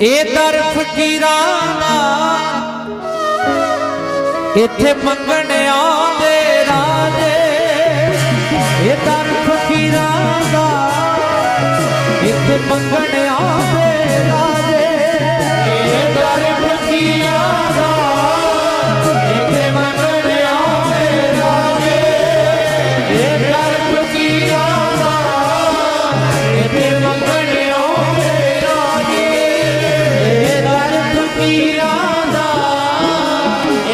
ਇਹ ਦਰ ਫਕੀਰਾਂ ਦਾ ਇੱਥੇ ਮੰਗਣ ਆਉਂਦੇ ਰਾਜੇ। ਇਹ ਦਰ ਫਕੀਰਾਂ ਦਾ ਇੱਥੇ ਮੰਗਣ